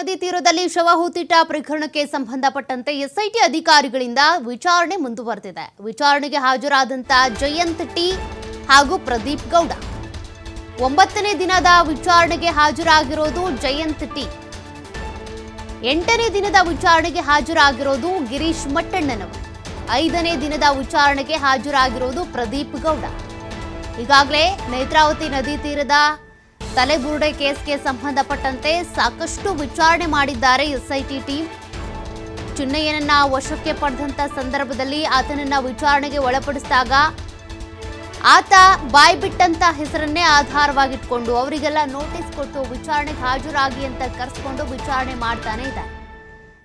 ನದಿ ತೀರದಲ್ಲಿ ಶವ ಹೂತಿಟ್ಟ ಪ್ರಕರಣಕ್ಕೆ ಸಂಬಂಧಪಟ್ಟಂತೆ ಎಸ್ಐಟಿ ಅಧಿಕಾರಿಗಳಿಂದ ವಿಚಾರಣೆ ಮುಂದುವರೆದಿದೆ. ವಿಚಾರಣೆಗೆ ಹಾಜರಾದಂತ ಜಯಂತ್ ಟಿ ಹಾಗೂ ಪ್ರದೀಪ್ ಗೌಡ. ಒಂಬತ್ತನೇ ದಿನದ ವಿಚಾರಣೆಗೆ ಹಾಜರಾಗಿರೋದು ಜಯಂತ್ ಟಿ. ಎಂಟನೇ ದಿನದ ವಿಚಾರಣೆಗೆ ಹಾಜರಾಗಿರೋದು ಗಿರೀಶ್ ಮಟ್ಟಣ್ಣನವರು. ಐದನೇ ದಿನದ ವಿಚಾರಣೆಗೆ ಹಾಜರಾಗಿರೋದು ಪ್ರದೀಪ್ ಗೌಡ. ಈಗಾಗಲೇ ನೇತ್ರಾವತಿ ನದಿ ತೀರದ ತಲೆಬುರುಡೆ ಕೇಸ್ಗೆ ಸಂಬಂಧಪಟ್ಟಂತೆ ಸಾಕಷ್ಟು ವಿಚಾರಣೆ ಮಾಡಿದ್ದಾರೆ ಎಸ್ಐಟಿ ಟೀಮ್. ಚಿನ್ನಯ್ಯನನ್ನ ವಶಕ್ಕೆ ಪಡೆದಂತ ಸಂದರ್ಭದಲ್ಲಿ ಆತನನ್ನ ವಿಚಾರಣೆಗೆ ಒಳಪಡಿಸಿದಾಗ ಆತ ಬಾಯ್ ಬಿಟ್ಟಂತ ಹೆಸರನ್ನೇ ಆಧಾರವಾಗಿಟ್ಕೊಂಡು ಅವರಿಗೆಲ್ಲ ನೋಟಿಸ್ ಕೊಟ್ಟು ವಿಚಾರಣೆಗೆ ಹಾಜರಾಗಿ ಅಂತ ಕರೆಸ್ಕೊಂಡು ವಿಚಾರಣೆ ಮಾಡ್ತಾನೆ ಇದ್ದಾರೆ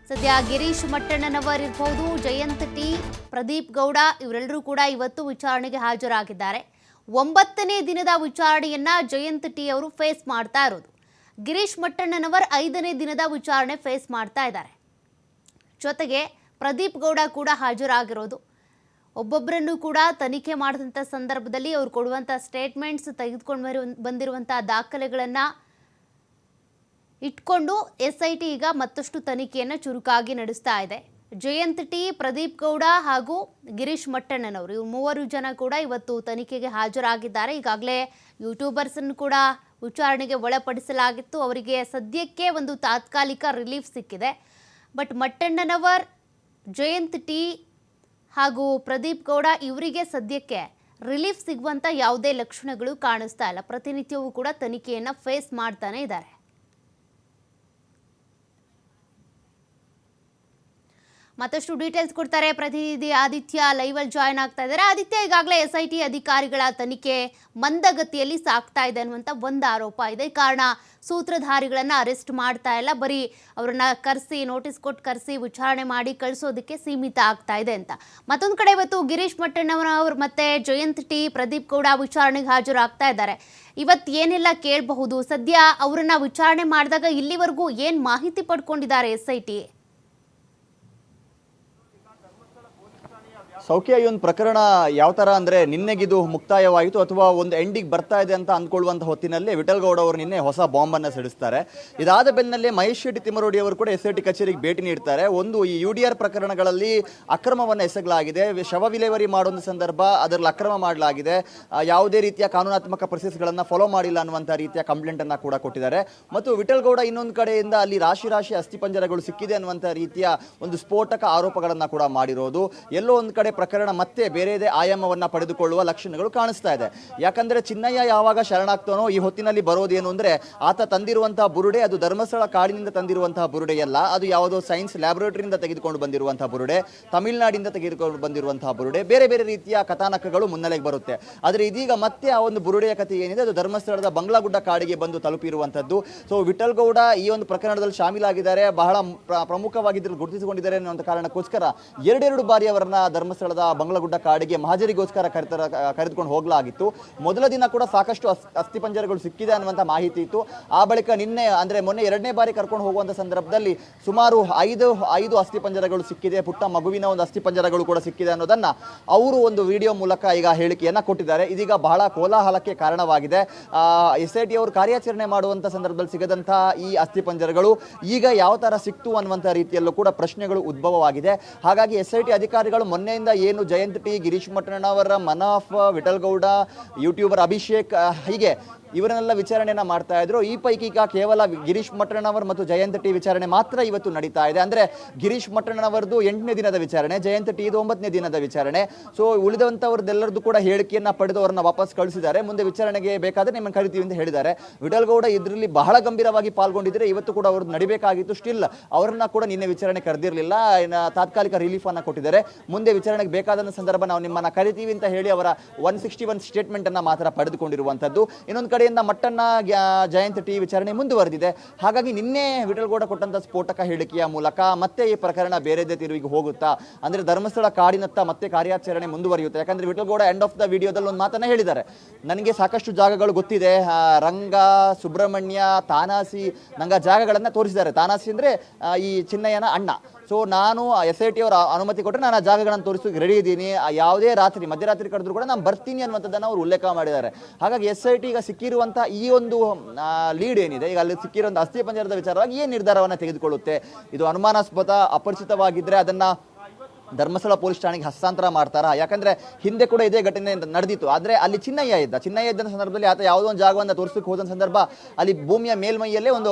ಸದ್ಯ ಗಿರೀಶ್ ಮಟ್ಟಣ್ಣನವರಿರ್ಬೋದು, ಜಯಂತ್ ಟಿ, ಪ್ರದೀಪ್ ಗೌಡ, ಇವರೆಲ್ಲರೂ ಕೂಡ ಇವತ್ತು ವಿಚಾರಣೆಗೆ ಹಾಜರಾಗಿದ್ದಾರೆ. ಒಂಬತ್ತನೇ ದಿನದ ವಿಚಾರಣೆಯನ್ನ ಜಯಂತ್ ಟಿ ಅವರು ಫೇಸ್ ಮಾಡ್ತಾ ಇರೋದು. ಗಿರೀಶ್ ಮಟ್ಟಣ್ಣನವರ್ ಐದನೇ ದಿನದ ವಿಚಾರಣೆ ಫೇಸ್ ಮಾಡ್ತಾ ಇದ್ದಾರೆ. ಜೊತೆಗೆ ಪ್ರದೀಪ್ ಗೌಡ ಕೂಡ ಹಾಜರಾಗಿರೋದು. ಒಬ್ಬೊಬ್ಬರನ್ನು ಕೂಡ ತನಿಖೆ ಮಾಡಿದಂಥ ಸಂದರ್ಭದಲ್ಲಿ ಅವರು ಕೊಡುವಂಥ ಸ್ಟೇಟ್ಮೆಂಟ್ಸ್ ತೆಗೆದುಕೊಂಡು ಬರು ಬಂದಿರುವಂಥ ದಾಖಲೆಗಳನ್ನು ಇಟ್ಕೊಂಡು ಎಸ್ ಐ ಟಿ ಈಗ ಮತ್ತಷ್ಟು ತನಿಖೆಯನ್ನು ಚುರುಕಾಗಿ ನಡೆಸ್ತಾ ಇದೆ. ಜಯಂತ್ ಟಿ, ಪ್ರದೀಪ್ ಗೌಡ ಹಾಗೂ ಗಿರೀಶ್ ಮಟ್ಟಣ್ಣನವರು. ಇವರು ಮೂವರು ಜನ ಕೂಡ ಇವತ್ತು ತನಿಖೆಗೆ ಹಾಜರಾಗಿದ್ದಾರೆ. ಈಗಾಗಲೇ ಯೂಟ್ಯೂಬರ್ಸನ್ನು ಕೂಡ ವಿಚಾರಣೆಗೆ ಒಳಪಡಿಸಲಾಗಿತ್ತು. ಅವರಿಗೆ ಸದ್ಯಕ್ಕೆ ಒಂದು ತಾತ್ಕಾಲಿಕ ರಿಲೀಫ್ ಸಿಕ್ಕಿದೆ. ಬಟ್ ಮಟ್ಟಣ್ಣನವರ್, ಜಯಂತ್ ಟಿ ಹಾಗೂ ಪ್ರದೀಪ್ ಗೌಡ ಇವರಿಗೆ ಸದ್ಯಕ್ಕೆ ರಿಲೀಫ್ ಸಿಗುವಂಥ ಯಾವುದೇ ಲಕ್ಷಣಗಳು ಕಾಣಿಸ್ತಾ ಇಲ್ಲ. ಪ್ರತಿನಿತ್ಯವೂ ಕೂಡ ತನಿಖೆಯನ್ನು ಫೇಸ್ ಮಾಡ್ತಾನೆ ಇದ್ದಾರೆ. ಮತ್ತಷ್ಟು ಡೀಟೇಲ್ಸ್ ಕೊಡ್ತಾರೆ. ಪ್ರತಿನಿಧಿ ಆದಿತ್ಯ ಲೈವಲ್ಲಿ ಜಾಯ್ನ್ ಆಗ್ತಾ ಇದ್ದಾರೆ. ಆದಿತ್ಯ, ಈಗಾಗಲೇ ಎಸ್ ಐ ಟಿ ಅಧಿಕಾರಿಗಳ ತನಿಖೆ ಮಂದಗತಿಯಲ್ಲಿ ಸಾಕ್ತಾ ಇದೆ ಅನ್ನುವಂಥ ಒಂದು ಆರೋಪ ಇದೆ. ಕಾರಣ ಸೂತ್ರಧಾರಿಗಳನ್ನು ಅರೆಸ್ಟ್ ಮಾಡ್ತಾ ಇಲ್ಲ. ಬರೀ ಅವರನ್ನ ಕರೆಸಿ ನೋಟಿಸ್ ಕೊಟ್ಟು ಕರೆಸಿ, ವಿಚಾರಣೆ ಮಾಡಿ ಕಳಿಸೋದಕ್ಕೆ ಸೀಮಿತ ಆಗ್ತಾ ಇದೆ ಅಂತ. ಮತ್ತೊಂದು ಕಡೆ ಇವತ್ತು ಗಿರೀಶ್ ಮಟ್ಟಣ್ಣವರವರು ಮತ್ತೆ ಜಯಂತ್ ಟಿ, ಪ್ರದೀಪ್ ಗೌಡ ವಿಚಾರಣೆಗೆ ಹಾಜರಾಗ್ತಾ ಇದ್ದಾರೆ. ಇವತ್ತು ಏನೆಲ್ಲ ಕೇಳಬಹುದು. ಸದ್ಯ ಅವರನ್ನ ವಿಚಾರಣೆ ಮಾಡಿದಾಗ ಇಲ್ಲಿವರೆಗೂ ಏನು ಮಾಹಿತಿ ಪಡ್ಕೊಂಡಿದ್ದಾರೆ ಎಸ್ ಐ ಟಿ ಸೌಖ್ಯ ಈ ಒಂದು ಪ್ರಕರಣ ಯಾವ ಥರ ಅಂದ್ರೆ ನಿನ್ನೆಗಿದು ಮುಕ್ತಾಯವಾಯಿತು ಅಥವಾ ಒಂದು ಎಂಡಿಗೆ ಬರ್ತಾ ಇದೆ ಅಂತ ಅಂದ್ಕೊಳ್ಳುವಂಥ ಹೊತ್ತಿನಲ್ಲಿ ವಿಠಲ್ ಗೌಡ ಅವರು ನಿನ್ನೆ ಹೊಸ ಬಾಂಬನ್ನು ಸಿಡಿಸ್ತಾರೆ. ಇದಾದ ಬೆನ್ನಲ್ಲೇ ಮಹೇಶ್ ಶೆಟ್ಟಿ ತಿಮ್ಮರೋಡಿ ಅವರು ಕೂಡ ಎಸ್ ಐ ಟಿ ಕಚೇರಿಗೆ ಭೇಟಿ ನೀಡ್ತಾರೆ. ಒಂದು ಈ ಯು ಡಿ ಆರ್ ಪ್ರಕರಣಗಳಲ್ಲಿ ಅಕ್ರಮವನ್ನು ಎಸಗಲಾಗಿದೆ. ಶವ ವಿಲೇವರಿ ಮಾಡುವ ಸಂದರ್ಭ ಅದರಲ್ಲಿ ಅಕ್ರಮ ಮಾಡಲಾಗಿದೆ. ಯಾವುದೇ ರೀತಿಯ ಕಾನೂನಾತ್ಮಕ ಪ್ರೊಸೆಸ್ಗಳನ್ನು ಫಾಲೋ ಮಾಡಿಲ್ಲ ಅನ್ನುವಂಥ ರೀತಿಯ ಕಂಪ್ಲೇಂಟ್ ಅನ್ನು ಕೂಡ ಕೊಟ್ಟಿದ್ದಾರೆ. ಮತ್ತು ವಿಠಲ್ ಗೌಡ ಇನ್ನೊಂದು ಕಡೆಯಿಂದ ಅಲ್ಲಿ ರಾಶಿ ರಾಶಿ ಅಸ್ಥಿಪಂಜರಗಳು ಸಿಕ್ಕಿದೆ ಅನ್ನುವಂಥ ರೀತಿಯ ಒಂದು ಸ್ಫೋಟಕ ಆರೋಪಗಳನ್ನು ಕೂಡ ಮಾಡಿರೋದು. ಎಲ್ಲೋ ಒಂದು ಕಡೆ ಪ್ರಕರಣ ಮತ್ತೆ ಬೇರೆದೇ ಆಯಾಮವನ್ನು ಪಡೆದುಕೊಳ್ಳುವ ಲಕ್ಷಣಗಳು ಕಾಣಿಸ್ತಾ ಇದೆ. ಯಾಕಂದ್ರೆ ಚಿನ್ನಯ್ಯ ಯಾವಾಗ ಶರಣಾಗ್ತಾನೋ ಈ ಹೊತ್ತಿನಲ್ಲಿ ಬರೋದೇನು ಅಂದರೆ ಆತ ತಂದಿರುವಂತಹ ಬುರುಡೆ, ಅದು ಧರ್ಮಸ್ಥಳ ಕಾಡಿನಿಂದ ತಂದಿರುವಂತಹ ಬುರುಡೆಯಲ್ಲ ಅದು ಯಾವುದೋ ಸೈನ್ಸ್ ಲ್ಯಾಬೊರೇಟರಿಯಿಂದ ತೆಗೆದುಕೊಂಡು ಬಂದಿರುವಂತಹ ಬುರುಡೆ, ತಮಿಳುನಾಡಿಂದ ತೆಗೆದುಕೊಂಡು ಬಂದಿರುವಂತಹ ಬುರುಡೆ, ಬೇರೆ ಬೇರೆ ರೀತಿಯ ಕಥಾನಕಗಳು ಮುನ್ನೆಲೆಗೆ ಬರುತ್ತೆ. ಆದರೆ ಇದೀಗ ಮತ್ತೆ ಆ ಒಂದು ಬುರುಡೆಯ ಕಥೆ ಏನಿದೆ, ಅದು ಧರ್ಮಸ್ಥಳದ ಬಂಗ್ಲಾಗುಡ್ಡ ಕಾಡಿಗೆ ಬಂದು ತಲುಪಿರುವಂಥದ್ದು. ಸೊ ವಿಠಲ್ಗೌಡ ಈ ಒಂದು ಪ್ರಕರಣದಲ್ಲಿ ಶಾಮೀಲಾಗಿದ್ದಾರೆ, ಬಹಳ ಪ್ರ- ಪ್ರಮುಖವಾಗಿ ಗುರುತಿಸಿಕೊಂಡಿದ್ದಾರೆ ಅನ್ನೋ ಕಾರಣಕ್ಕೋಸ್ಕರ ಎರಡೆರಡು ಬಾರಿ ಅವರನ್ನ ಧರ್ಮಸ್ಥಳದ ಬಂಗ್ಲಗುಡ್ಡ ಕಾಡಿಗೆ ಮಹಜರಿಗೋಸ್ಕರ ಕರೆತರ, ಕರೆದುಕೊಂಡು ಹೋಗಲಾಗಿತ್ತು. ಮೊದಲ ದಿನ ಕೂಡ ಸಾಕಷ್ಟು ಅಸ್, ಅಸ್ಥಿಪಂಜರಗಳು ಸಿಕ್ಕಿದೆ ಅನ್ನುವಂಥ ಮಾಹಿತಿ ಇತ್ತು. ಆ ಬಳಿಕ ನಿನ್ನೆ, ಅಂದರೆ ಮೊನ್ನೆ ಎರಡನೇ ಬಾರಿ ಕರ್ಕೊಂಡು ಹೋಗುವಂಥ ಸಂದರ್ಭದಲ್ಲಿ ಸುಮಾರು ಐದು ಐದು ಅಸ್ಥಿಪಂಜರಗಳು ಸಿಕ್ಕಿದೆ. ಪುಟ್ಟ ಮಗುವಿನ ಒಂದು ಅಸ್ಥಿಪಂಜರಗಳು ಕೂಡ ಸಿಕ್ಕಿದೆ ಅನ್ನೋದನ್ನು ಅವರು ಒಂದು ವಿಡಿಯೋ ಮೂಲಕ ಈಗ ಹೇಳಿಕೆಯನ್ನು ಕೊಟ್ಟಿದ್ದಾರೆ. ಇದೀಗ ಬಹಳ ಕೋಲಾಹಲಕ್ಕೆ ಕಾರಣವಾಗಿದೆ. ಎಸ್ ಐ ಟಿ ಅವರು ಕಾರ್ಯಾಚರಣೆ ಮಾಡುವಂಥ ಸಂದರ್ಭದಲ್ಲಿ ಸಿಗದಂಥ ಈ ಅಸ್ಥಿಪಂಜರಗಳು ಈಗ ಯಾವ ಥರ ಸಿಕ್ತು ಅನ್ನುವಂಥ ರೀತಿಯಲ್ಲೂ ಕೂಡ ಪ್ರಶ್ನೆಗಳು ಉದ್ಭವವಾಗಿದೆ. ಹಾಗಾಗಿ ಎಸ್ ಐ ಟಿ ಅಧಿಕಾರಿಗಳು ಮೊನ್ನೆಯಿಂದ ಏನು ಜಯಂತ್ ಪಿ ಗಿರೀಶ್ ಮಟ್ಟಣ್ಣವರ ಮನಾಫ್ ವಿಠಲ್ ಗೌಡ ಯೂಟ್ಯೂಬರ್ ಅಭಿಷೇಕ್ ಹೀಗೆ ಇವರನ್ನೆಲ್ಲ ವಿಚಾರಣೆಯನ್ನು ಮಾಡ್ತಾ ಇದ್ರು. ಈ ಪೈಕಿ ಈಗ ಕೇವಲ ಗಿರೀಶ್ ಮಟ್ಟಣ್ಣವರ್ ಮತ್ತು ಜಯಂತ್ ಟಿ ವಿಚಾರಣೆ ಮಾತ್ರ ಇವತ್ತು ನಡೀತಾ ಇದೆ. ಅಂದ್ರೆ ಗಿರೀಶ್ ಮಠಣ್ಣನವರದು ಎಂಟನೇ ದಿನದ ವಿಚಾರಣೆ, ಜಯಂತ್ ಟಿ ಇದು ಒಂಬತ್ತನೇ ದಿನದ ವಿಚಾರಣೆ. ಸೊ ಉಳಿದಂಥವ್ರದ್ದೆಲ್ಲರದ್ದು ಕೂಡ ಹೇಳಿಕೆಯನ್ನು ಪಡೆದು ಅವರನ್ನು ವಾಪಸ್ ಕಳಿಸಿದ್ದಾರೆ. ಮುಂದೆ ವಿಚಾರಣೆಗೆ ಬೇಕಾದರೆ ನಿಮ್ಮನ್ನು ಕರಿತೀವಿ ಅಂತ ಹೇಳಿದ್ದಾರೆ. ವಿಠಲ್ ಗೌಡ ಇದರಲ್ಲಿ ಬಹಳ ಗಂಭೀರವಾಗಿ ಪಾಲ್ಗೊಂಡಿದ್ದರೆ ಇವತ್ತು ಕೂಡ ಅವ್ರದ್ದು ನಡಿಬೇಕಾಗಿತ್ತು. ಸ್ಟಿಲ್ ಅವರನ್ನ ಕೂಡ ನಿನ್ನೆ ವಿಚಾರಣೆ ಕರೆದಿರಲಿಲ್ಲ. ತಾತ್ಕಾಲಿಕ ರಿಲೀಫನ್ನು ಕೊಟ್ಟಿದ್ದಾರೆ. ಮುಂದೆ ವಿಚಾರಣೆಗೆ ಬೇಕಾದ ಸಂದರ್ಭ ನಾವು ನಿಮ್ಮನ್ನು ಕರಿತೀವಿ ಅಂತ ಹೇಳಿ ಅವರ ಒನ್ ಸಿಕ್ಸ್ಟಿ ಒನ್ ಸ್ಟೇಟ್ಮೆಂಟ್ ಅನ್ನ ಮಾತ್ರ ಪಡೆದುಕೊಂಡಿರುವಂತದ್ದು ಇನ್ನೊಂದು ಕಡೆಯಿಂದ ಮಟ್ಟಣ್ಣ ಜಯಂತ್ ಟಿ ವಿಚಾರಣೆ ಮುಂದುವರೆದಿದೆ. ಹಾಗಾಗಿ ನಿನ್ನೆ ವಿಠಲ್ಗೌಡ ಕೊಟ್ಟಂಥ ಸ್ಫೋಟಕ ಹೇಳಿಕೆಯ ಮೂಲಕ ಮತ್ತೆ ಈ ಪ್ರಕರಣ ಬೇರೆದೇ ತಿರುವಿಗೆ ಹೋಗುತ್ತಾ, ಅಂದ್ರೆ ಧರ್ಮಸ್ಥಳ ಕಾಡಿನತ್ತ ಮತ್ತೆ ಕಾರ್ಯಾಚರಣೆ ಮುಂದುವರಿಯುತ್ತೆ. ಯಾಕಂದ್ರೆ ವಿಠಲ್ಗೌಡ ಎಂಡ್ ಆಫ್ ದ ವಿಡಿಯೋದಲ್ಲಿ ಒಂದು ಮಾತನ್ನ ಹೇಳಿದ್ದಾರೆ. ನನಗೆ ಸಾಕಷ್ಟು ಜಾಗಗಳು ಗೊತ್ತಿದೆ. ರಂಗ, ಸುಬ್ರಹ್ಮಣ್ಯ, ತಾನಾಸಿ, ನಂಗೆ ಜಾಗಗಳನ್ನ ತೋರಿಸಿದ್ದಾರೆ. ತಾನಾಸಿ ಅಂದ್ರೆ ಈ ಚಿನ್ನಯ್ಯನ ಅಣ್ಣ. ಸೊ ನಾನು ಎಸ್ ಐ ಟಿ ಅವರ ಅನುಮತಿ ಕೊಟ್ಟರೆ ನಾನು ಆ ಜಾಗಗಳನ್ನು ತೋರಿಸೋಕೆ ರೆಡಿ ಇದ್ದೀನಿ. ಯಾವುದೇ ರಾತ್ರಿ, ಮಧ್ಯರಾತ್ರಿ ಕಡಿದ್ರು ಕೂಡ ನಾನು ಬರ್ತೀನಿ ಅನ್ನುವಂಥದ್ದನ್ನು ಅವರು ಉಲ್ಲೇಖ ಮಾಡಿದ್ದಾರೆ. ಹಾಗಾಗಿ ಎಸ್ ಐ ಟಿ ಈಗ ಸಿಕ್ಕಿರುವಂಥ ಈ ಒಂದು ಲೀಡ್ ಏನಿದೆ, ಈಗ ಅಲ್ಲಿ ಸಿಕ್ಕಿರುವಂಥ ಅಸ್ಥಿ ಪಂಜರದ ವಿಚಾರವಾಗಿ ಏನು ನಿರ್ಧಾರವನ್ನು ತೆಗೆದುಕೊಳ್ಳುತ್ತೆ? ಇದು ಅನುಮಾನಾಸ್ಪದ ಅಪರಿಚಿತವಾಗಿದ್ದರೆ ಅದನ್ನು ಧರ್ಮಸ್ಥಳ ಪೊಲೀಸ್ ಠಾಣೆಗೆ ಹಸ್ತಾಂತರ ಮಾಡ್ತಾರಾ? ಯಾಕಂದ್ರೆ ಹಿಂದೆ ಕೂಡ ಇದೇ ಘಟನೆ ನಡೆದಿತ್ತು. ಆದ್ರೆ ಅಲ್ಲಿ ಚಿನ್ನಯ್ಯ ಇದ್ದ. ಚಿನ್ನಯ್ಯ ಇದ್ದ ಸಂದರ್ಭದಲ್ಲಿ ಆತ ಯಾವುದೋ ಒಂದು ಜಾಗವನ್ನು ತೋರಿಸಕ್ಕೆ ಹೋದ ಸಂದರ್ಭ ಅಲ್ಲಿ ಭೂಮಿಯ ಮೇಲ್ಮೈಯಲ್ಲೇ ಒಂದು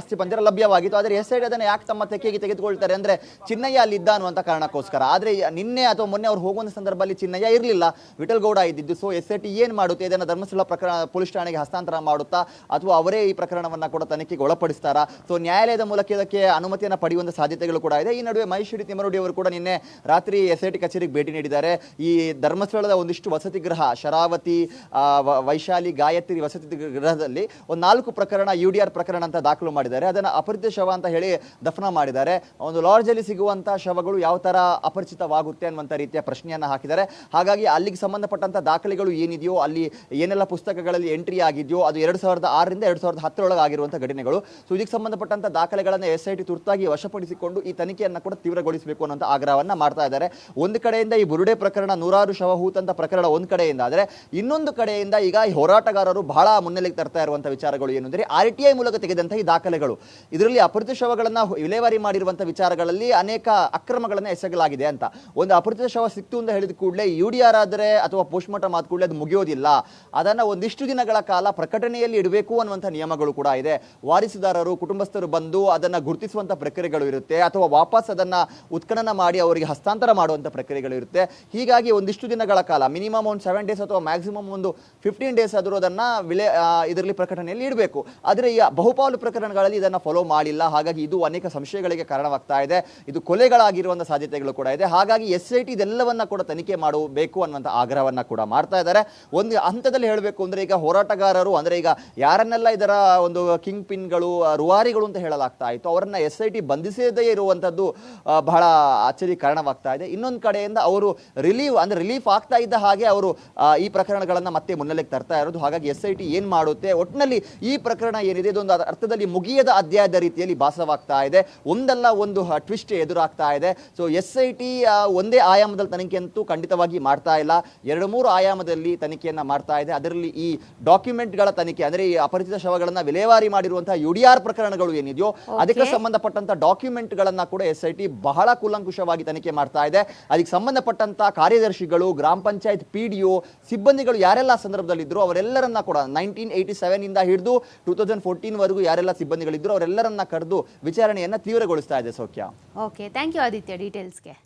ಅಸ್ಥಿ ಪಂಜರ ಲಭ್ಯವಾಗಿತ್ತು. ಆದರೆ ಎಸ್ ಐಡಿ ಅದನ್ನು ಯಾಕೆ ತಮ್ಮ ತೆಕ್ಕೆಗೆ ತೆಗೆದುಕೊಳ್ತಾರೆ ಅಂದ್ರೆ ಚಿನ್ನಯ್ಯ ಅಲ್ಲಿ ಇದ್ದ ಅನ್ನುವಂಥ ಕಾರಣಕ್ಕೋಸ್ಕರ. ಆದ್ರೆ ನಿನ್ನೆ ಅಥವಾ ಮೊನ್ನೆ ಅವ್ರು ಹೋಗುವಂಥ ಸಂದರ್ಭದಲ್ಲಿ ಚಿನ್ನಯ್ಯ ಇರಲಿಲ್ಲ. ವಿಠಲ್ ಗೌಡ ಇದ್ದಿದ್ದು. ಸೊ ಎಸ್ ಐ ಟಿ ಏನು ಮಾಡುತ್ತೆ? ಇದನ್ನು ಧರ್ಮಸ್ಥಳ ಪ್ರಕರಣ, ಪೊಲೀಸ್ ಠಾಣೆಗೆ ಹಸ್ತಾಂತರ ಮಾಡುತ್ತಾ? ಅಥವಾ ಅವರೇ ಈ ಪ್ರಕರಣವನ್ನು ಕೂಡ ತನಿಖೆಗೆ ಒಳಪಡಿಸ್ತಾರಾ? ಸೊ ನ್ಯಾಯಾಲಯದ ಮೂಲಕ ಇದಕ್ಕೆ ಅನುಮತಿಯನ್ನು ಪಡೆಯುವಂಥ ಸಾಧ್ಯತೆಗಳು ಕೂಡ ಇದೆ. ಈ ನಡುವೆ ಮಹೇಶ್ವರಿ ತಿಮ್ಮರುಡಿ ಅವರು ಕೂಡ ನಿನ್ನೆ ರಾತ್ರಿ ಎಸ್ ಐ ಟಿ ಕಚೇರಿಗೆ ಭೇಟಿ ನೀಡಿದ್ದಾರೆ. ಈ ಧರ್ಮಸ್ಥಳದ ಒಂದಿಷ್ಟು ವಸತಿ ಗೃಹ, ಶರಾವತಿ ವೈಶಾಲಿ, ಗಾಯತ್ರಿ ವಸತಿ ಗೃಹದಲ್ಲಿ ಒಂದು ನಾಲ್ಕು ಪ್ರಕರಣ, ಯು ಡಿ ಆರ್ ಪ್ರಕರಣ ಅಂತ ದಾಖಲು ಮಾಡಿದ್ದಾರೆ. ಅದನ್ನು ಅಪರಿಚಿತ ಶವ ಅಂತ ಹೇಳಿ ದಫನ ಮಾಡಿದ್ದಾರೆ. ಒಂದು ಲಾಡ್ಜಲ್ಲಿ ಸಿಗುವಂಥ ಶವಗಳು ಯಾವ ಥರ ಅಪರಿಚಿತವಾಗುತ್ತೆ ಅನ್ನುವಂಥ ರೀತಿಯ ಪ್ರಶ್ನೆಯನ್ನು ಹಾಕಿದ್ದಾರೆ. ಹಾಗಾಗಿ ಅಲ್ಲಿಗೆ ಸಂಬಂಧಪಟ್ಟಂಥ ದಾಖಲೆಗಳು ಏನಿದೆಯೋ, ಅಲ್ಲಿ ಏನೆಲ್ಲ ಪುಸ್ತಕಗಳಲ್ಲಿ ಎಂಟ್ರಿ ಆಗಿದೆಯೋ, ಅದು ಎರಡು ಸಾವಿರದ ಆರರಿಂದ ಎರಡು ಸಾವಿರದ ಹತ್ತರೊಳಗೆ ಆಗಿರುವಂಥ ಘಟನೆಗಳು. ಸೊ ಇದಕ್ಕೆ ಸಂಬಂಧಪಟ್ಟಂಥ ದಾಖಲೆಗಳನ್ನು ಎಸ್ ಐ ಟಿ ತುರ್ತಾಗಿ ವಶಪಡಿಸಿಕೊಂಡು ಈ ತನಿಖೆಯನ್ನು ಕೂಡ ತೀವ್ರಗೊಳಿಸಬೇಕು ಅನ್ನೋಂಥ ಆಗ್ರಹವನ್ನು ಮಾಡ್ತಾ ಇದ್ದಾರೆ. ಒಂದು ಕಡೆಯಿಂದ ಈ ಬುರುಡೆ ಪ್ರಕರಣ ನೂರಾರು ಶವ ಹೂತಂತ ಪ್ರಕರಣ ಒಂದು ಕಡೆಯಿಂದ. ಆದರೆ ಇನ್ನೊಂದು ಕಡೆಯಿಂದ ಈಗ ಹೋರಾಟಗಾರರು ಬಹಳ ಮುನ್ನೆಲೆಗೆ ತರ್ತಾ ಇರುವಂಥ ವಿಚಾರಗಳು ಏನು ಅಂದರೆ ಆರ್ ಟಿ ಐ ಮೂಲಕ ತೆಗೆದಂತಹ ಈ ದಾಖಲೆಗಳು. ಇದರಲ್ಲಿ ಅಪರಿಚಿತ ಶವಗಳನ್ನು ವಿಲೇವಾರಿ ಮಾಡಿರುವಂತಹ ವಿಚಾರಗಳಲ್ಲಿ ಅನೇಕ ಅಕ್ರಮಗಳನ್ನು ಎಸಗಲಾಗಿದೆ ಅಂತ. ಒಂದು ಅಪರಿಚಿತ ಶವ ಸಿಕ್ತು ಅಂತ ಹೇಳಿದ ಕೂಡಲೇ ಯು ಡಿ ಆರ್ ಆದರೆ ಅಥವಾ ಪೋಸ್ಟ್ಮಾರ್ಟಮ್ ಆದ ಕೂಡಲೇ ಅದು ಮುಗಿಯೋದಿಲ್ಲ. ಅದನ್ನು ಒಂದಿಷ್ಟು ದಿನಗಳ ಕಾಲ ಪ್ರಕಟಣೆಯಲ್ಲಿ ಇಡಬೇಕು ಅನ್ನುವಂಥ ನಿಯಮಗಳು ಕೂಡ ಇದೆ. ವಾರಿಸುದಾರರು, ಕುಟುಂಬಸ್ಥರು ಬಂದು ಅದನ್ನು ಗುರುತಿಸುವಂಥ ಪ್ರಕ್ರಿಯೆಗಳು ಇರುತ್ತೆ. ಅಥವಾ ವಾಪಸ್ ಅದನ್ನು ಉತ್ಖನನ ಮಾಡಿ ಅವರಿಗೆ ಹಸ್ತಾಂತರ ಮಾಡುವಂಥ ಪ್ರಕ್ರಿಯೆಗಳು ಇರುತ್ತೆ. ಹೀಗಾಗಿ ಒಂದಿಷ್ಟು ದಿನಗಳ ಕಾಲ, ಮಿನಿಮಮ್ ಒಂದು ಸೆವೆನ್ ಡೇಸ್ ಅಥವಾ ಮ್ಯಾಕ್ಸಿಮಮ್ ಒಂದು ಫಿಫ್ಟೀನ್ ಡೇಸ್ ಆದರೂ ಅದನ್ನು ವಿಲೆ ಇದರಲ್ಲಿ ಪ್ರಕಟಣೆಯಲ್ಲಿ ಇಡಬೇಕು. ಆದರೆ ಈ ಬಹುಪಾಲು ಪ್ರಕರಣಗಳಲ್ಲಿ ಇದನ್ನು ಫಾಲೋ ಮಾಡಿಲ್ಲ. ಹಾಗಾಗಿ ಇದು ಅನೇಕ ಸಂಶಯಗಳಿಗೆ ಕಾರಣವಾಗ್ತಾ ಇದೆ. ಇದು ಕೊಲೆಗಳಾಗಿರುವಂಥ ಸಾಧ್ಯತೆಗಳು ಕೂಡ ಇದೆ. ಹಾಗಾಗಿ ಎಸ್ ಐ ಟಿ ಇದೆಲ್ಲವನ್ನ ಕೂಡ ತನಿಖೆ ಮಾಡಬೇಕು ಅನ್ನುವಂಥ ಆಗ್ರಹವನ್ನು ಕೂಡ ಮಾಡ್ತಾ ಇದ್ದಾರೆ. ಒಂದು ಹಂತದಲ್ಲಿ ಹೇಳಬೇಕು ಅಂದರೆ ಈಗ ಹೋರಾಟಗಾರರು, ಅಂದರೆ ಈಗ ಯಾರನ್ನೆಲ್ಲ ಇದರ ಒಂದು ಕಿಂಗ್ ಪಿನ್ಗಳು ರುವಾರಿಗಳು ಅಂತ ಹೇಳಲಾಗ್ತಾ ಇತ್ತು, ಅವರನ್ನು ಎಸ್ ಐ ಟಿ ಬಂಧಿಸದೇ ಇರುವಂಥದ್ದು ಬಹಳ ಅಚ್ಚರಿ ಕಾರಣವಾಗ್ತಾ ಇದೆ. ಇನ್ನೊಂದು ಕಡೆಯಿಂದ ಅವರು ರಿಲೀವ್ ಅಂದರೆ ರಿಲೀಫ್ ಆಗ್ತಾ ಇದ್ದ ಹಾಗೆ ಅವರು ಈ ಪ್ರಕರಣಗಳನ್ನು ಮತ್ತೆ ಮುನ್ನೆಲೆಗೆ ತರ್ತಾ ಇರೋದು. ಹಾಗಾಗಿ ಎಸ್ ಐ ಟಿ ಏನು ಮಾಡುತ್ತೆ? ಒಟ್ಟಿನಲ್ಲಿ ಈ ಪ್ರಕರಣ ಏನಿದೆ? ಇದೊಂದು ಅರ್ಥದಲ್ಲಿ ಮುಗಿಯದ ಅಧ್ಯಾಯದ ರೀತಿಯಲ್ಲಿ ಭಾಸವಾಗ್ತಾ ಇದೆ. ಒಂದಲ್ಲ ಒಂದು ಟ್ವಿಸ್ಟ್ ಎದುರಾಗ್ತಾ ಇದೆ. ಸೊ ಎಸ್ ಐ ಟಿ ಒಂದೇ ಆಯಾಮದಲ್ಲಿ ತನಿಖೆ ಅಂತೂ ಖಂಡಿತವಾಗಿ ಮಾಡ್ತಾ ಇಲ್ಲ. ಎರಡು ಮೂರು ಆಯಾಮದಲ್ಲಿ ತನಿಖೆಯನ್ನ ಮಾಡ್ತಾ ಇದೆ. ಅದರಲ್ಲಿ ಈ ಡಾಕ್ಯುಮೆಂಟ್ಗಳ ತನಿಖೆ ಅಂದ್ರೆ ಈ ಅಪರಿಚಿತ ಶವಗಳನ್ನ ವಿಲೇವಾರಿ ಮಾಡಿರುವಂತಹ ಯು ಡಿ ಆರ್ ಪ್ರಕರಣಗಳು ಏನಿದೆಯೋ ಅದಕ್ಕೆ ಸಂಬಂಧಪಟ್ಟಂತ ಡಾಕ್ಯುಮೆಂಟ್ಗಳನ್ನ ಕೂಡ ಎಸ್ ಐ ಟಿ ಬಹಳ ಕೂಲಂಕುಷವಾಗಿ ತನಿಖೆ ಮಾಡ್ತಾ ಇದೆ. ಅದಕ್ಕೆ ಸಂಬಂಧಪಟ್ಟಂತ ಕಾರ್ಯದರ್ಶಿಗಳು, ಗ್ರಾಮ ಪಂಚಾಯತ್ ಪಿ ಡಿ ಒ ಸಿಬ್ಬಂದಿಗಳು ಯಾರೆಲ್ಲ ಸಂದರ್ಭದಲ್ಲಿದ್ದರು ಅವರೆಲ್ಲರನ್ನ ಕೂಡ ನೈನ್ಟೀನ್ ಏಯ್ಟಿ ಸೆವೆನ್ ಇಂದ ಹಿಡಿದು ಟೂ ತೌಸಂಡ್ ಫೋರ್ಟೀನ್ ವರೆಗೂ ಯಾರೆಲ್ಲ ಸಿಬ್ಬಂದಿಗಳಿದ್ರು ಅವರೆಲ್ಲರನ್ನ ಕರೆದು ವಿಚಾರಣೆಯನ್ನ ತೀವ್ರಗೊಳಿಸ್ತಾ ಇದೆ Soukhya. Okay thank you Aditya ಡೀಟೇಲ್ಸ್ಗೆ